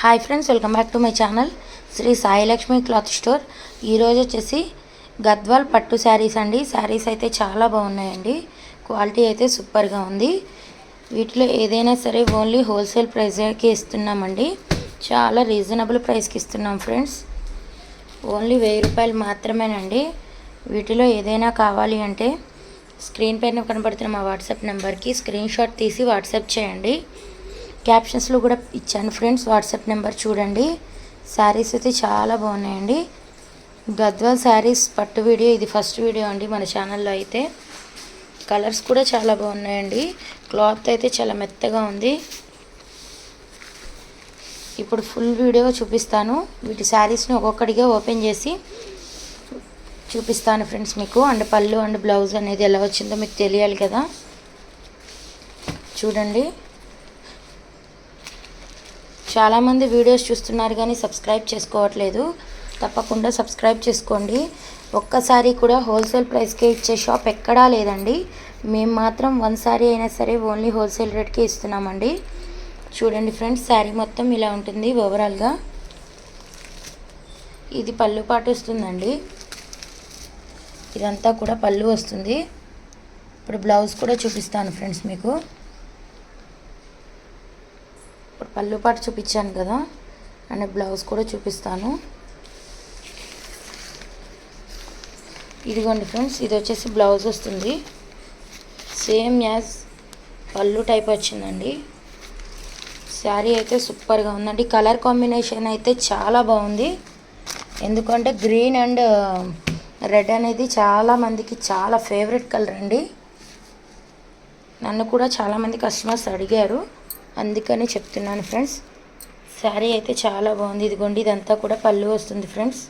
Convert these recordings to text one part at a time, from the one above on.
Hi friends welcome back to my channel Shri Sailakshmi cloth store ఈరోజు వచ్చేసి గద్వాల్ పట్టు శారీస్ అండి. శారీస్ అయితే చాలా బాగున్నాయండి. క్వాలిటీ అయితే సూపర్గా ఉంది. వీటిలో ఏదైనా సరే ఓన్లీ హోల్సేల్ ప్రైస్కి ఇస్తున్నామండి. చాలా రీజనబుల్ ప్రైస్కి ఇస్తున్నాం ఫ్రెండ్స్ ఓన్లీ వెయ్యి రూపాయలు మాత్రమేనండి. వీటిలో ఏదైనా కావాలి అంటే స్క్రీన్ పైన కనబడుతున్న మా వాట్సాప్ నెంబర్కి స్క్రీన్ షాట్ తీసి వాట్సాప్ చేయండి. క్యాప్షన్స్లో కూడా ఇచ్చాను ఫ్రెండ్స్ వాట్సాప్ నెంబర్ చూడండి. శారీస్ అయితే చాలా బాగున్నాయండి. గద్వాల్ శారీస్ పట్టు వీడియో ఇది ఫస్ట్ వీడియో అండి మన ఛానల్లో అయితే. కలర్స్ కూడా చాలా బాగున్నాయండి. క్లాత్ అయితే చాలా మెత్తగా ఉంది. ఇప్పుడు ఫుల్ వీడియో చూపిస్తాను. వీటి శారీస్ని ఒక్కొక్కటిగా ఓపెన్ చేసి చూపిస్తాను ఫ్రెండ్స్ మీకు. అండ్ పళ్ళు అండ్ బ్లౌజ్ అనేది ఎలా వచ్చిందో మీకు తెలియాలి కదా. చూడండి. చాలామంది వీడియోస్ చూస్తున్నారు కానీ సబ్స్క్రైబ్ చేసుకోవట్లేదు. తప్పకుండా సబ్స్క్రైబ్ చేసుకోండి. ఒక్కసారి కూడా హోల్సేల్ ప్రైస్కే ఇచ్చే షాప్ ఎక్కడా లేదండి. మేము మాత్రం వన్ సారీ అయినా సరే ఓన్లీ హోల్సేల్ రేట్కే ఇస్తున్నామండి. చూడండి ఫ్రెండ్స్ శారీ మొత్తం ఇలా ఉంటుంది ఓవరాల్గా. ఇది పళ్ళు పాటు వస్తుందండి. ఇదంతా కూడా పళ్ళు వస్తుంది. ఇప్పుడు బ్లౌజ్ కూడా చూపిస్తాను ఫ్రెండ్స్ మీకు ఇప్పుడు పళ్ళు పాటు చూపించాను కదా. అండ్ బ్లౌజ్ కూడా చూపిస్తాను. ఇదిగోండి ఫ్రెండ్స్ ఇది వచ్చేసి బ్లౌజ్ వస్తుంది. సేమ్ యాజ్ పళ్ళు టైప్ వచ్చిందండి. శారీ అయితే సూపర్గా ఉందండి. కలర్ కాంబినేషన్ అయితే చాలా బాగుంది. ఎందుకంటే గ్రీన్ అండ్ రెడ్ అనేది చాలా మందికి చాలా ఫేవరెట్ కలర్ అండి. నన్ను కూడా చాలామంది కస్టమర్స్ అడిగారు. అందుకని చెప్తున్నాను ఫ్రెండ్స్. శారీ అయితే చాలా బాగుంది. ఇదిగోండి ఇదంతా కూడా పళ్ళు వస్తుంది ఫ్రెండ్స్.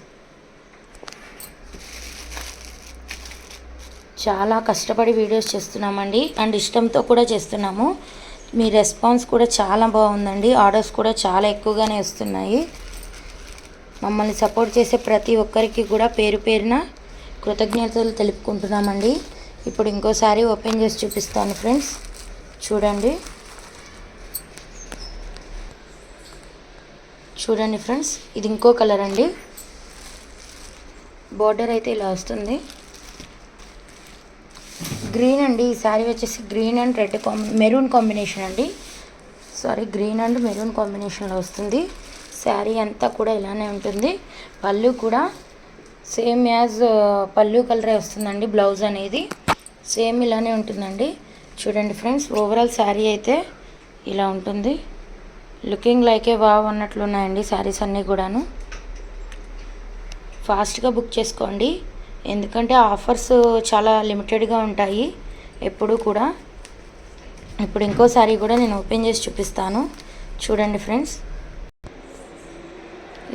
చాలా కష్టపడి వీడియోస్ చేస్తున్నామండి. అండ్ ఇష్టంతో కూడా చేస్తున్నాము. మీ రెస్పాన్స్ కూడా చాలా బాగుందండి. ఆర్డర్స్ కూడా చాలా ఎక్కువగానే వస్తున్నాయి. మమ్మల్ని సపోర్ట్ చేసే ప్రతి ఒక్కరికి కూడా పేరు పేరున కృతజ్ఞతలు తెలుపుకుంటున్నామండి. ఇప్పుడు ఇంకోసారి ఓపెన్ చేసి చూపిస్తాను ఫ్రెండ్స్. చూడండి. చూడండి ఫ్రెండ్స్ ఇది ఇంకో కలర్ అండి. బార్డర్ అయితే ఇలా వస్తుంది. గ్రీన్ అండి ఈ శారీ వచ్చేసి green and red combi maroon combination అండి. సారీ గ్రీన్ అండ్ మెరూన్ కాంబినేషన్లో వస్తుంది. శారీ అంతా కూడా ఇలానే ఉంటుంది. పళ్ళు కూడా సేమ్ యాజ్ uh, పళ్ళు కలరే వస్తుందండి బ్లౌజ్ అనేది. సేమ్ ఇలానే ఉంటుందండి. చూడండి ఫ్రెండ్స్ ఓవరాల్ శారీ అయితే ఇలా ఉంటుంది. లుకింగ్ లైకే వావ్ ఉన్నాయండి శారీస్ అన్నీ కూడాను. ఫాస్ట్గా బుక్ చేసుకోండి. ఎందుకంటే ఆఫర్స్ చాలా లిమిటెడ్గా ఉంటాయి. ఎప్పుడు కూడా. ఇప్పుడు ఇంకో శారీ కూడా నేను ఓపెన్ చేసి చూపిస్తాను. చూడండి ఫ్రెండ్స్.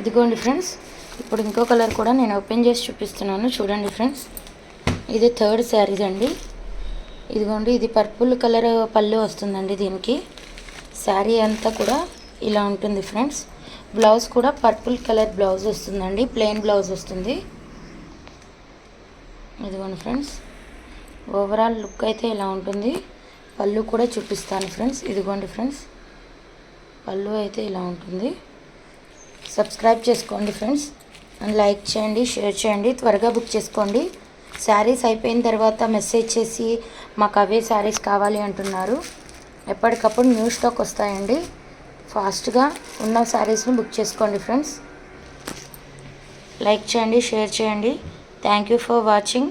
ఇదిగోండి ఫ్రెండ్స్. ఇప్పుడు ఇంకో కలర్ కూడా నేను ఓపెన్ చేసి చూపిస్తున్నాను. చూడండి ఫ్రెండ్స్. ఇది థర్డ్ శారీస్ అండి. ఇదిగోండి ఇది పర్పుల్ కలర్ పళ్ళు వస్తుందండి దీనికి. శారీ అంతా కూడా ఇలా ఉంటుంది ఫ్రెండ్స్. బ్లౌజ్ కూడా పర్పుల్ కలర్ బ్లౌజ్ వస్తుందండి. ప్లెయిన్ బ్లౌజ్ వస్తుంది. ఇదిగోండి ఫ్రెండ్స్. ఓవరాల్ లుక్ అయితే ఇలా ఉంటుంది. పళ్ళు కూడా చూపిస్తాను ఫ్రెండ్స్. ఇదిగోండి ఫ్రెండ్స్. పళ్ళు అయితే ఇలా ఉంటుంది. సబ్స్క్రైబ్ చేసుకోండి ఫ్రెండ్స్. అండ్ లైక్ చేయండి షేర్ చేయండి. త్వరగా బుక్ చేసుకోండి. శారీస్ అయిపోయిన తర్వాత మెసేజ్ చేసి మాకు అవే శారీస్ కావాలి అంటున్నారు. ఎప్పటికప్పుడు న్యూ స్టాక్ వస్తాయండి. ఫాస్ట్గా ఉన్న శారీస్ని బుక్ చేసుకోండి ఫ్రెండ్స్. లైక్ చేయండి షేర్ చేయండి. Thank you for watching.